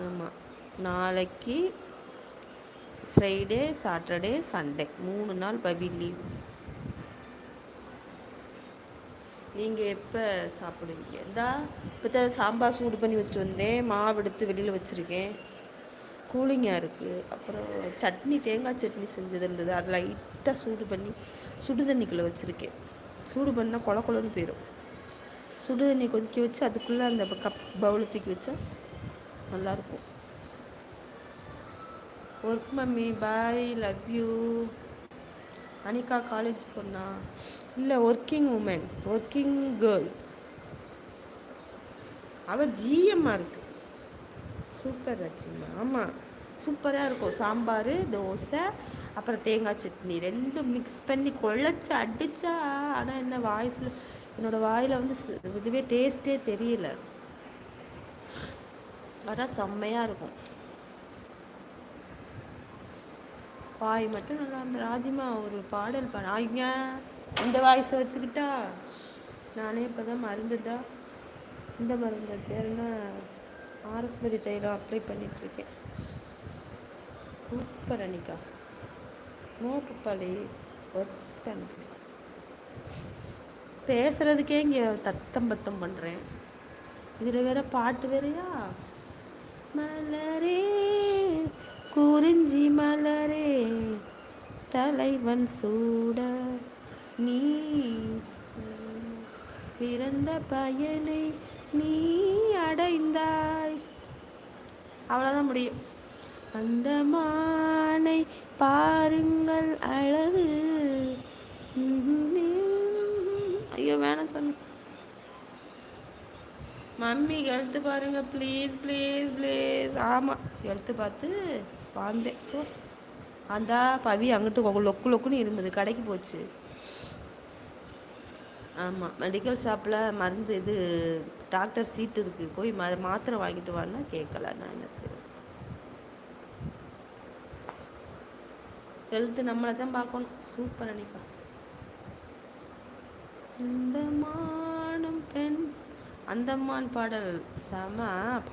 ஆமாம் நாளைக்கு Friday Saturday Sunday மூணு நாள் பவி லீவ் நீங்கள் எப்போ சாப்பிடுவீங்க? இந்தா இப்போ தான் சாம்பார் சூடு பண்ணி வச்சுட்டு வந்தேன். மாவு எடுத்து வெளியில் வச்சுருக்கேன். கூலிங்காக இருக்குது அப்புறம் சட்னி தேங்காய் சட்னி செஞ்சது இருந்தது. அதை லைட்டாக சூடு பண்ணி சுடு தண்ணிக்குள்ளே வச்சுருக்கேன். சூடு பண்ணால் கொல கொலன்னு போயிடும் சுடு தண்ணி கொதிக்க வச்சு அதுக்குள்ளே அந்த கப் பவுலை தூக்கி வச்சா நல்லாயிருக்கும். Work mummy bye love you Anika college பொண்ணா? இல்லை ஒர்க்கிங் உமன் ஒர்க்கிங் கேர்ள் அவள் ஜிஎம்மாக இருக்கு. சூப்பர் ரச்சிமா ஆமாம் சூப்பராக இருக்கும். சாம்பார் தோசை அப்புறம் தேங்காய் சட்னி. ரெண்டும் மிக்ஸ் பண்ணி குழச்சி அடித்தா ஆனால் என்ன வாய்ஸில் என்னோடய வாயில் வந்து இதுவே டேஸ்ட்டே தெரியல. ஆனால் செம்மையாக இருக்கும். வாய் மட்டும் நல்லா அந்த ராஜிமா ஒரு பாடல் பாடாங்க இந்த வாய்ஸை வச்சுக்கிட்டா நானே இப்போ தான் மருந்துதா இந்த மருந்து பேர் என்ன ஆரஸ்பதி தைலம் அப்ளை பண்ணிகிட்ருக்கேன் சூப்பர் அனிகா. நோ பப்பாளி ஒர்க் பண்ணுறேன் பேசுகிறதுக்கே இங்கே தத்தம் பத்தம் பண்ணுறேன் இதில் வேற பாட்டு வேறையா? மலரே குறிஞ்சி மலரே தலைவன் சூட நீ. பிறந்த பயனை நீ அடைந்தாய். அவ்வளோதான் முடியும். அந்த மானை பாருங்கள் அழகு. ஐயோ வேணாம் சொன்ன மம்மி எழுத்து பாருங்க ப்ளீஸ் ப்ளீஸ் ப்ளீஸ் ஆமாம் எழுத்து பார்த்து வாழ்ந்தேன். அந்த பவி அங்கிட்டு லொக்கு லொக்குன்னு இருந்தது. கடைக்கு போச்சு. ஆமாம் மெடிக்கல் ஷாப்பில் மருந்து இது டாக்டர் சீட்டு இருக்குது போய் ம மாத்திரை வாங்கிட்டு வான்னா கேட்கல நான் என்ன செய்வேன் எழுத்து நம்மளை தான் பார்க்கணும். சூப்பர் அன்னைப்பா இந்த மானம் பெண் அந்தம்மான் பாடல் செம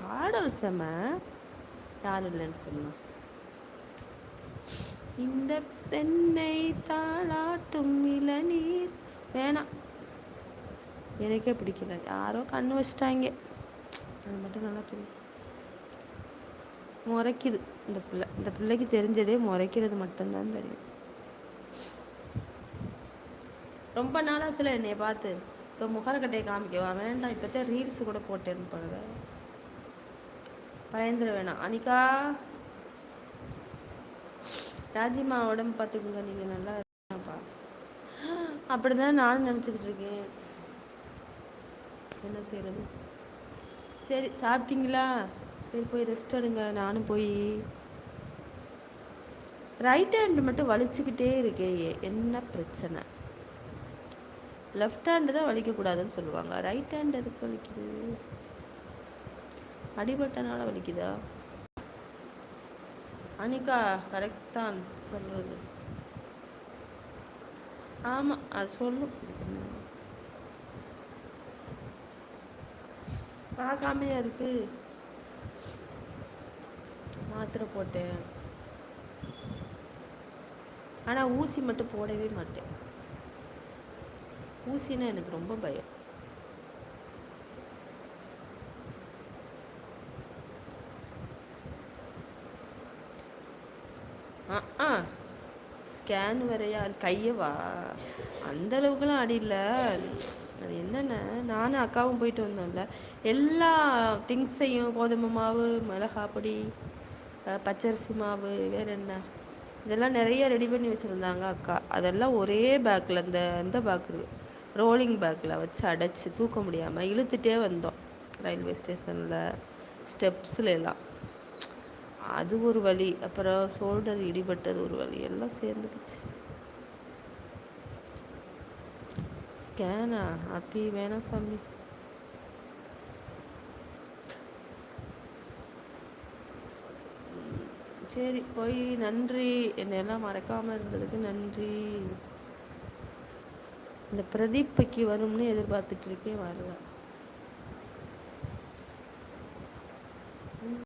பாடல் செம. யார் இல்லைன்னு சொல்லலாம் இந்த பெண்ணை தாளாட்டும் இளநீர். வேணாம் எனக்கே பிடிக்கல. யாரோ கண்ணு வச்சிட்டாங்க. அது மட்டும் நல்லா தெரியும். முறைக்குது. இந்த பிள்ளை. இந்த பிள்ளைக்கு தெரிஞ்சதே முறைக்கிறது மட்டும்தான் தெரியும். ரொம்ப நாளாச்சுல என்னைய பார்த்து. இப்போ முகரக்கட்டையை காமிக்கவா? வேண்டாம் இப்போத்தான் ரீல்ஸ் கூட போட்டேன்னு பண்ணுற பயந்துட வேணாம். அனிகா ராஜிமா உடம்பு பார்த்துக்கோங்க நீங்கள் நல்லா இருப்பா அப்படி தான் நானும் நினச்சிக்கிட்டு இருக்கேன். என்ன செய்கிறது சரி சாப்பிட்டீங்களா? சரி போய் ரெஸ்ட் எடுங்க. நானும் போய் ரைட் ஹேண்டு மட்டும் வலிச்சுக்கிட்டே இருக்கே என்ன பிரச்சனை? லெஃப்ட் ஹேண்டு தான் வலிக்கக்கூடாதுன்னு சொல்லுவாங்க. ரைட் ஹேண்ட் எதுக்கு வலிக்குது? அடிபட்டனால வலிக்குதா? அனிகா கரெக்ட் தான் சொல்கிறது ஆமாம் அது சொல்லும். பார்க்காமையா இருக்கு. மாத்திரை போட்டேன். ஆனால் ஊசி மட்டும் போடவே மாட்டேன். ஊசினா எனக்கு ரொம்ப பயம். ஆ ஸ்கேன் வரையா? கையவா அந்த அளவுக்குலாம் அடி இல்லை. அது என்னென்ன? நானும் அக்காவும் போயிட்டு வந்தோம்ல. எல்லா திங்ஸையும் கோதுமை மாவு மிளகா பொடி பச்சரிசி மாவு வேறு என்ன? இதெல்லாம் நிறைய ரெடி பண்ணி வச்சுருந்தாங்க அக்கா. அதெல்லாம் ஒரே பேக்கில் இந்த இந்த பேக்கு ரோலிங் பேக்கில் வச்சு அடைச்சி தூக்க முடியாமல் இழுத்துட்டே வந்தோம். ரயில்வே ஸ்டேஷனில் ஸ்டெப்ஸில் எல்லாம். அது ஒரு வழி அப்புறம் ஷோல்டர் இடிபட்டது ஒரு வழி எல்லாம் சேர்ந்துக்குச்சு. ஸ்கேனா அத்தி வேணாம் சாமி. சரி போய் நன்றி. என்னெல்லாம் மறக்காமல் இருந்ததுக்கு நன்றி. இந்த பிரதீப்பைக்கு வரும்னு எதிர்பார்த்துட்டு இருக்கேன் வரல